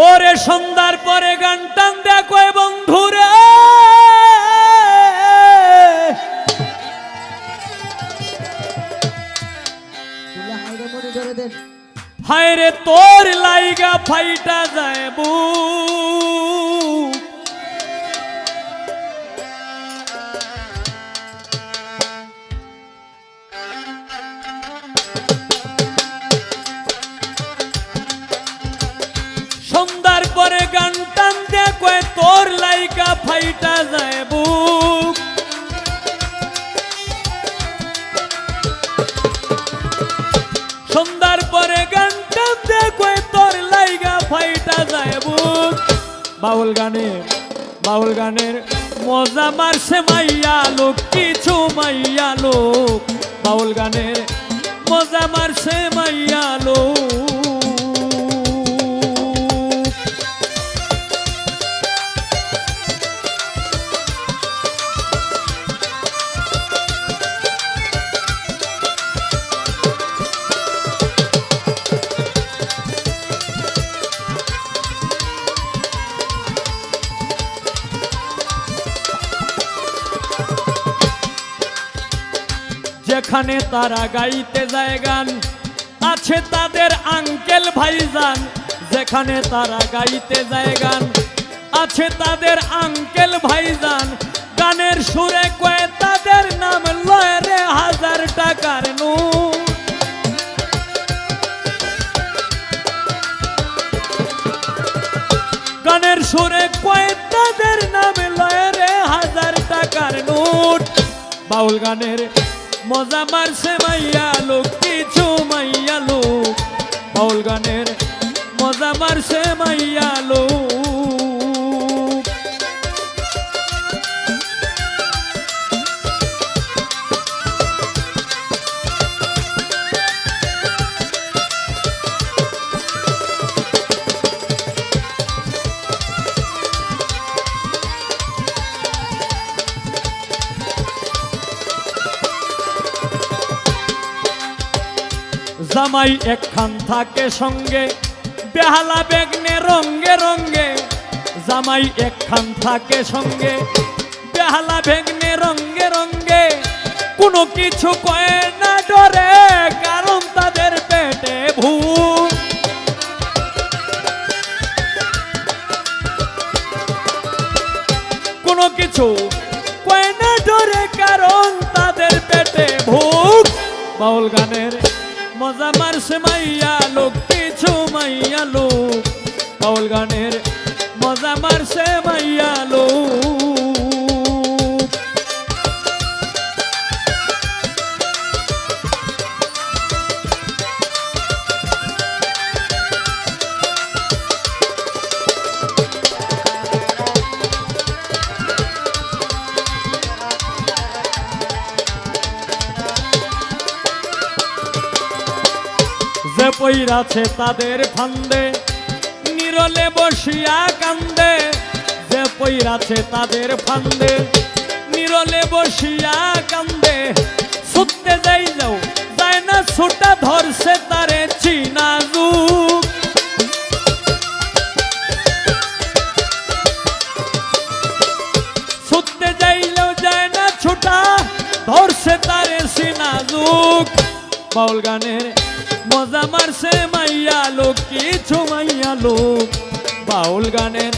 ওরে সন্ধ্যার পরে গান টান দেখো ধরে দেন হায় রে তোর লাইগা ফাইটা যায় বুক। গান টান দেখো তোর ফাইটা যায় দেখো তোর লাইগা ফাইটা বাউল গানে বাউল গানের মজা মারছে মাইয়া লোক, কিছু মাইয়া লোক। বাউল গানের মজা মারছে মাইয়া লোক। যেখানে তারা গাইতে যায় গান। আছে তাদের আঙ্কেল ভাইজান, যেখানে তারা গাইতে যায় গান। আছে তাদের আঙ্কেল ভাইজান, গানের সুরে কয়ে তাদের নাম লয় রে হাজার টাকার নোট গানের সুরে কয়ে তাদের নামে লয় রে হাজার টাকার নোট বাউল গানের মজা মারছে মাইয়া লোক কিছু মাইয়া লোক। বাউল গানের মজা মারছে মাইয়া জামাই একখান থাকে সঙ্গে, বেহালা বেগনে রঙ্গে রঙ্গে। জামাই একখান থাকে সঙ্গে, বেহালা বেগনে রঙ্গে রঙ্গে। কোনো কিছু কয়ে না ডরে, কারণ তাদের পেটে ভূত। কোনো কিছু কয় না ডরে, কারণ তাদের পেটে ভূক বাউল গানের মজা মারছে মাইয়া লোক পিছু মাইয়া লোক। বাউল গানের মজা মারছে মাইয়া লোক। যে পইরাছে তাদের ফান্দে। নিরলে বসিয়া কান্দে, যে পইরাছে তাদের ফান্দে। নিরলে বসিয়া কান্দে ছুটতে যাই যাও, যায় না ছোটা ধরছে তারে চিনা যুগ। ছুটতে যাইলেও যায় না ছোটা ধরছে তারে সিনা যুগ। বাউল গানের মজা মারছে মাইয়া লোক কিছু মাইয়া লোক। বাউল গানের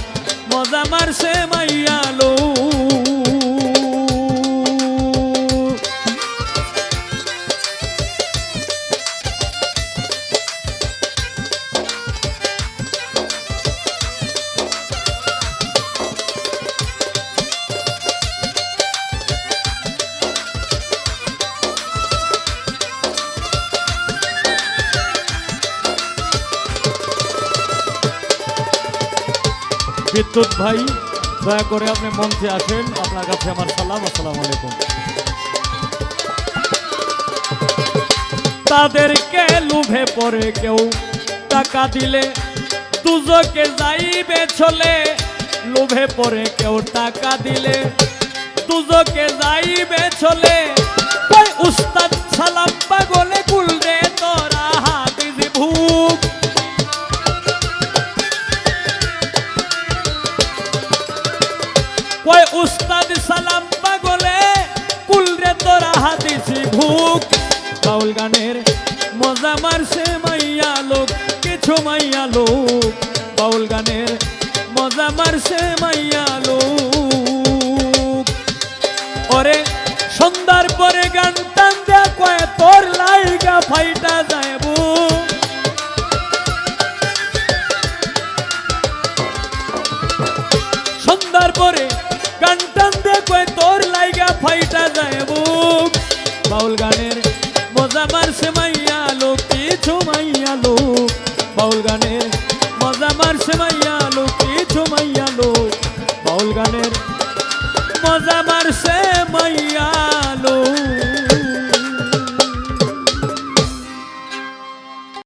মজা মারছে মাইয়া লোক। বিদ্যুৎ ভাই, দয়া করে আপনি মঞ্চে আসেন। আপনার কাছে আমার সালাম, আসসালামু আলাইকুম। তাদেরকে লুভে পড়ে কেউ টাকা দিলে, দুজকে যাইবে চলে লোভে পড়ে কেউ টাকা দিলে, দুজকে যাইবে চলে ওই উস্তাদ সালাম পাগলে কুলরে তোরা কয়, উস্তাদ সালাম পাগলে, কুলরে তোরা হাতিছি ভুক। বাউল গানের মজা মারছে মাইয়া লোক, কিছু মাইয়া লোক। বাউল গানের মজা মারছে মাইয়া লোক। ওরে, সন্ধ্যার পরে গান টান দেয়া কয়, তোর লাইগা ফাইটা যায় বুক